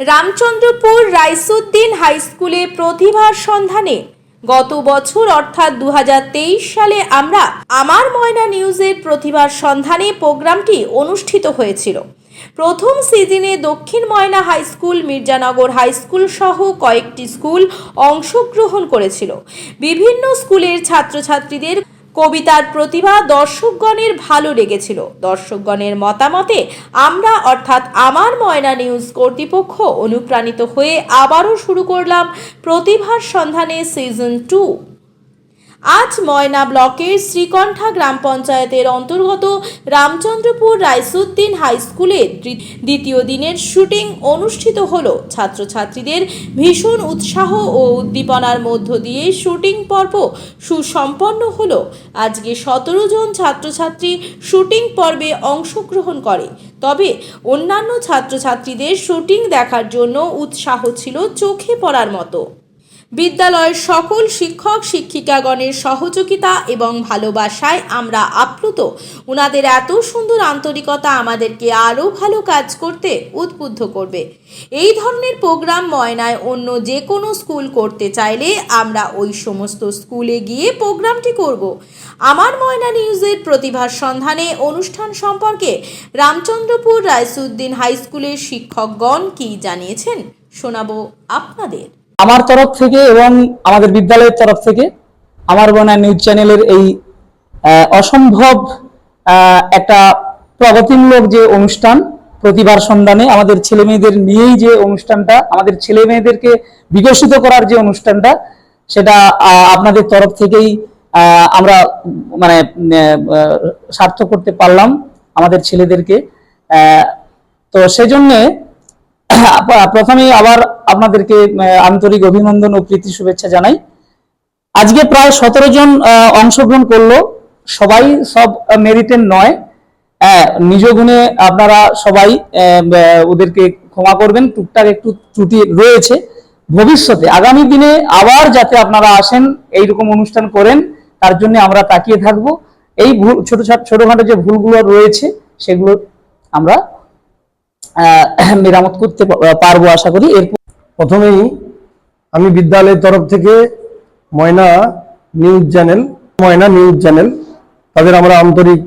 Ramchandrapur রাইসুদ্দিন high স্কুলে প্রতিভার সন্ধানে গত বছর অর্থাৎ দু হাজার তেইশ সালে আমরা আমার ময়না নিউজের প্রতিভার সন্ধানে প্রোগ্রামটি অনুষ্ঠিত হয়েছিল। প্রথম সিজনে দক্ষিণ Moyna high school, Mirzanagar high school সহ কয়েকটি স্কুল অংশগ্রহণ করেছিল। বিভিন্ন স্কুলের ছাত্রছাত্রীদের কবিতার প্রতিভা দর্শকগণের ভালো লেগেছিল। দর্শকগণের মতামতে আমরা, অর্থাৎ আমার ময়না নিউজ কর্তৃপক্ষ, অনুপ্রাণিত হয়ে আবারও শুরু করলাম প্রতিভার সন্ধানে সিজন টু আজ ময়না ব্লকের শ্রীকণ্ঠা গ্রাম পঞ্চায়েতের অন্তর্গত রামচন্দ্রপুর রাইসুদ্দিন হাই স্কুলে দ্বি- দ্বিতীয় দিনের শুটিং অনুষ্ঠিত হলো। ছাত্রছাত্রীদের ভীষণ উৎসাহ ও উদ্দীপনার মধ্য দিয়ে শুটিং পর্ব সুসম্পন্ন হলো। আজকে সতেরো জন ছাত্রছাত্রী শুটিং পর্বে অংশগ্রহণ করে। তবে অন্যান্য ছাত্রছাত্রীদের শুটিং দেখার জন্য উৎসাহ ছিল চোখে পড়ার মতো। বিদ্যালয়ের সকল শিক্ষক শিক্ষিকাগণের সহযোগিতা এবং ভালোবাসায় আমরা আপ্লুত। ওনাদের এত সুন্দর আন্তরিকতা আমাদেরকে আরও ভালো কাজ করতে উদ্বুদ্ধ করবে। এই ধরনের প্রোগ্রাম ময়নায় অন্য যে কোনো স্কুল করতে চাইলে আমরা ওই সমস্ত স্কুলে গিয়ে প্রোগ্রামটি করব। আমার ময়না নিউজের প্রতিভার সন্ধানে অনুষ্ঠান সম্পর্কে রামচন্দ্রপুর রাইসুদ্দিন হাই স্কুলের শিক্ষকগণ কি জানিয়েছেন শোনাবো আপনাদের। আমার তরফ থেকে এবং আমাদের বিদ্যালয়ের তরফ থেকে আমার বোনা নিউজ চ্যানেলের এই অসম্ভব একটা প্রগতিমূলক যে অনুষ্ঠান প্রতিভার সন্ধানে আমাদের ছেলে মেয়েদের নিয়েই যে অনুষ্ঠানটা, আমাদের ছেলে মেয়েদেরকে বিকশিত করার যে অনুষ্ঠানটা, সেটা আপনাদের তরফ থেকেই আমরা মানে সার্থক করতে পারলাম আমাদের ছেলেদেরকে। তো সেজন্যে প্রথমেই আবার আপনাদেরকে আন্তরিক অভিনন্দন ও প্রীতি শুভেচ্ছা জানাই। আজকে প্রায় সতেরো জন অংশগ্রহণ করল। সবাই সব মেরিটের নয়। নিজ গুণে আপনারা সবাই ওদেরকে ক্ষমা করবেন। টুকটাক একটু ত্রুটি রয়েছে। ভবিষ্যতে, আগামী দিনে আবার যাতে আপনারা আসেন, এইরকম অনুষ্ঠান করেন, তার জন্য আমরা তাকিয়ে থাকব। এই ভুল, ছোট ছোট- ছোটখাটো যে ভুলগুলো রয়েছে, সেগুলো আমরা মেরামত করতে পারব আশা করি। এরপর প্রথমেই আমি বিদ্যালয়ের তরফ থেকে Moyna news channel, Moyna news channel, তাদের আমরা আন্তরিক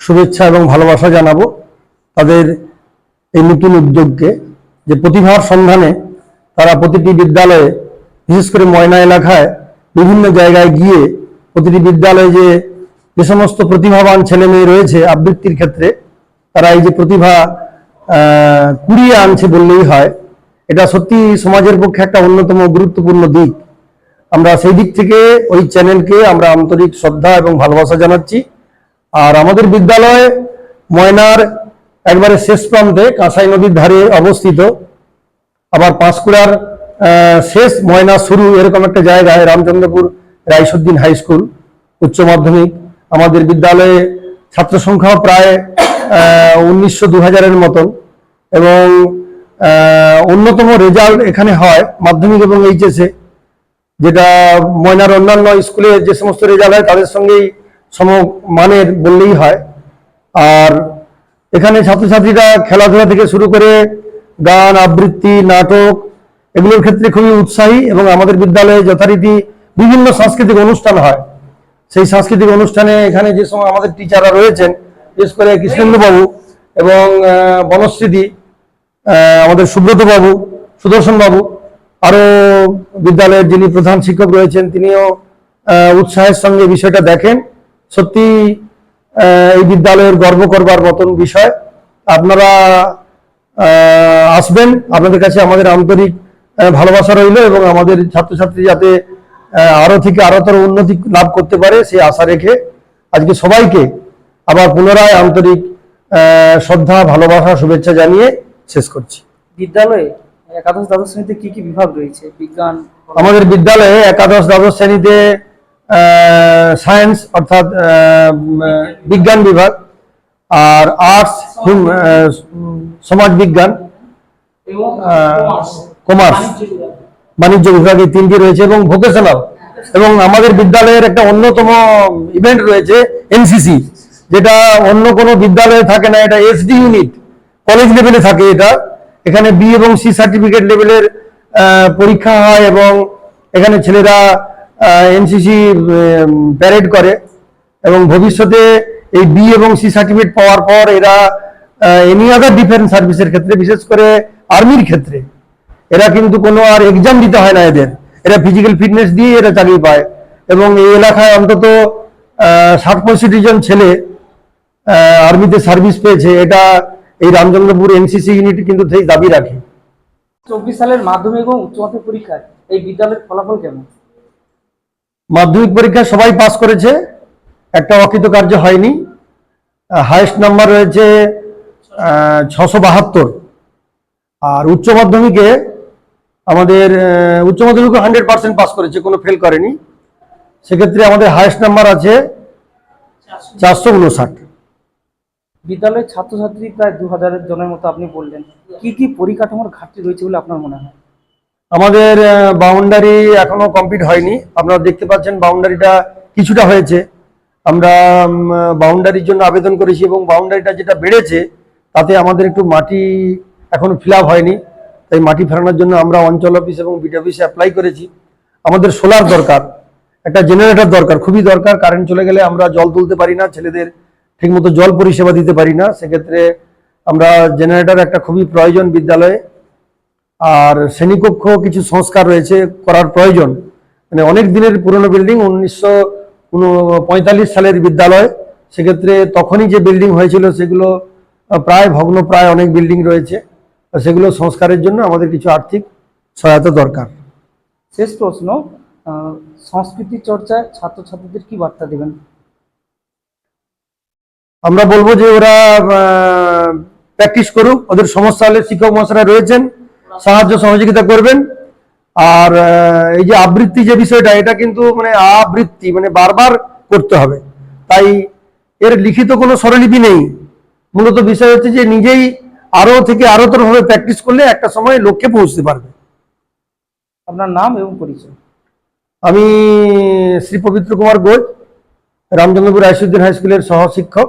শুভেচ্ছা এবং ভালোবাসা জানাব তাদের এই নতুন উদ্যোগকে। যে প্রতিভার সন্ধানে তারা প্রতিটি বিদ্যালয়ে, বিশেষ করে ময়না এলাকায় বিভিন্ন জায়গায় গিয়ে প্রতিটি বিদ্যালয়ে যে যে সমস্ত প্রতিভাবান ছেলে মেয়ে রয়েছে আবৃত্তির ক্ষেত্রে, তারা এই যে প্রতিভা কুড়িয়ে আনছে বললেই হয়। এটা সত্যি সমাজের পক্ষে একটা অন্যতম গুরুত্বপূর্ণ দিক। আমরা সেই দিক থেকে ওই চ্যানেলকে আমরা আন্তরিক শ্রদ্ধা এবং ভালোবাসা জানাচ্ছি। আর আমাদের বিদ্যালয় ময়নার একবারে শেষ প্রান্তে কাঁসাই নদীর ধারে অবস্থিত। আবার পাঁশকুড়ার শেষ ময়না শুরু এরকম একটা জায়গায় রামচন্দ্রপুর রাইসুদ্দিন হাই স্কুল, উচ্চ মাধ্যমিক। আমাদের বিদ্যালয়ে ছাত্র সংখ্যাও প্রায় উনিশশো দু হাজারের মতন। এবং অন্যতম রেজাল্ট এখানে হয় মাধ্যমিক এবং এইচএসে, যেটা ময়নার অন্যান্য স্কুলে যে সমস্ত রেজাল্ট হয়, তাদের সঙ্গেই সম মানের বললেই হয়। আর এখানে ছাত্রছাত্রীরা খেলাধুলা থেকে শুরু করে গান, আবৃত্তি, নাটক, এগুলোর ক্ষেত্রে খুবই উৎসাহী এবং আমাদের বিদ্যালয়ে যথারীতি বিভিন্ন সাংস্কৃতিক অনুষ্ঠান হয়। সেই সাংস্কৃতিক অনুষ্ঠানে এখানে যে সময় আমাদের টিচাররা রয়েছেন বিশেষ করে কৃষ্ণেন্দ্রবাবু এবং বনশ্রীদি আমাদের সুব্রত বাবু সুদর্শন বাবু আরও বিদ্যালয়ের যিনি প্রধান শিক্ষক রয়েছেন তিনিও উৎসাহের সঙ্গে বিষয়টা দেখেন। সত্যি এই বিদ্যালয়ের গর্ব করবার মতন বিষয়। আপনারা আসবেন। আপনাদের কাছে আমাদের আন্তরিক ভালোবাসা রইল এবং আমাদের ছাত্রছাত্রী যাতে আহ, আরও থেকে আরোতর উন্নতি লাভ করতে পারে সেই আশা রেখে আজকে সবাইকে আবার পুনরায় আন্তরিক শ্রদ্ধা ভালোবাসা শুভেচ্ছা জানিয়ে শেষ করছি। বিদ্যালয়ে একাদশ দ্বাদশ শ্রেণীতে কি কি বিভাগ রয়েছে? বিজ্ঞান আমাদের বিদ্যালয়ে একাদশ দ্বাদশ শ্রেণীতে সায়েন্স অর্থাৎ বিজ্ঞান বিভাগ আর আর্টস সমাজ বিজ্ঞান কমার্স। বাণিজ্য বিভাগে। তিনটি রয়েছে এবং ভোকেশনাল। এবং আমাদের বিদ্যালয়ের একটা অন্যতম ইভেন্ট রয়েছে এনসিসি। যেটা অন্য কোনো বিদ্যালয়ে থাকে না, এটা এসডি ইউনিট কলেজ লেভেলে থাকে এটা। এখানে বি এবং সি সার্টিফিকেট লেভেলের পরীক্ষা হয় এবং এখানে ছেলেরা এনসিসি প্যারেড করে এবং ভবিষ্যতে এই বি এবং সি সার্টিফিকেট পাওয়ার পর এরা এনি আদার ডিফেন্স সার্ভিসের ক্ষেত্রে, বিশেষ করে আর্মির ক্ষেত্রে, এরা কিন্তু কোনো আর এক্সাম দিতে হয় না এদের। এরা ফিজিক্যাল ফিটনেস দিয়ে এরা চাকরি পায় এবং এই এলাকায় অন্তত ষাট পঁয়ষট্টি জন ছেলে আর্মিতে সার্ভিস পেয়েছে এটা এই রামচন্দ্রপুর এনসিসি ইউনিট কিন্তু সেই দাবি রাখে। চব্বিশ সালের মাধ্যমিক এবং উচ্চ মাধ্যমিক পরীক্ষায় এই বিদ্যালয়ের ফলাফল কেমন? মাধ্যমিক পরীক্ষা সবাই পাস করেছে একটা অকৃতকার্য হয়নি। হায়েস্ট নাম্বার রয়েছে ছশো বাহাত্তর। আর উচ্চ মাধ্যমিকে আমাদের উচ্চ মাধ্যমিকে হান্ড্রেড পার্সেন্ট পাস করেছে কোনো ফেল করেনি। সেক্ষেত্রে আমাদের হায়েস্ট নাম্বার আছে চারশো উনষাট। বিদ্যালয়ের ছাত্রছাত্রী প্রায় দু হাজারের জনের মতো আপনি বললেন। কি কি পরিকাঠামোর ঘাটতি রয়েছে বলে আপনার মনে হয়? আমাদের বাউন্ডারি এখনও কমপ্লিট হয়নি। আপনারা দেখতে পাচ্ছেন বাউন্ডারিটা কিছুটা হয়েছে। আমরা বাউন্ডারির জন্য আবেদন করেছি এবং বাউন্ডারিটা যেটা বেড়েছে, তাতে আমাদের একটু মাটি এখনও ফিল হয়নি। তাই মাটি ফেরানোর জন্য আমরা অঞ্চল অফিস এবং বিডি অফিসে অ্যাপ্লাই করেছি। আমাদের সোলার দরকার, একটা জেনারেটর দরকার, খুবই দরকার। কারেন্ট চলে গেলে আমরা জল তুলতে পারি না, ছেলেদের ঠিকমতো জল পরিষেবা দিতে পারি না, সেক্ষেত্রে আমরা জেনারেটর একটা খুবই প্রয়োজন বিদ্যালয়ে। আর শ্রেণীকক্ষ কিছু সংস্কার রয়েছে করার প্রয়োজন। মানে অনেক দিনের পুরনো বিল্ডিং উনিশশো পঁয়তাল্লিশ সালের বিদ্যালয়, সেক্ষেত্রে তখনই যে বিল্ডিং হয়েছিল সেগুলো প্রায় ভগ্ন প্রায় অনেক বিল্ডিং রয়েছে। সেগুলো সংস্কারের জন্য আমাদের কিছু আর্থিক সহায়তা দরকার। শেষ প্রশ্ন সংস্কৃতি চর্চায় ছাত্রছাত্রীদের কি বার্তা দেবেন? আমরা বলব যে ওরা প্র্যাকটিস করুক। ওদের সমস্যা হলে শিক্ষক মহাশয়রা রয়েছেন। সাহায্য সহযোগিতা করবেন। আর এই যে আবৃত্তি যে বিষয়টা এটা কিন্তু মানে আবৃত্তি মানে বারবার করতে হবে। তাই এর লিখিত কোনো স্বরলিপি নেই। মূলত বিষয় হচ্ছে যে নিজেই আরও থেকে আরোতর ভাবে প্র্যাকটিস করলে একটা সময় লক্ষ্যে পৌঁছতে পারবে। আপনার নাম এবং পরিচয়? আমি শ্রী পবিত্র কুমার ঘোষ রামচন্দ্রপুর আইসুদ্দিন হাই স্কুলের সহ শিক্ষক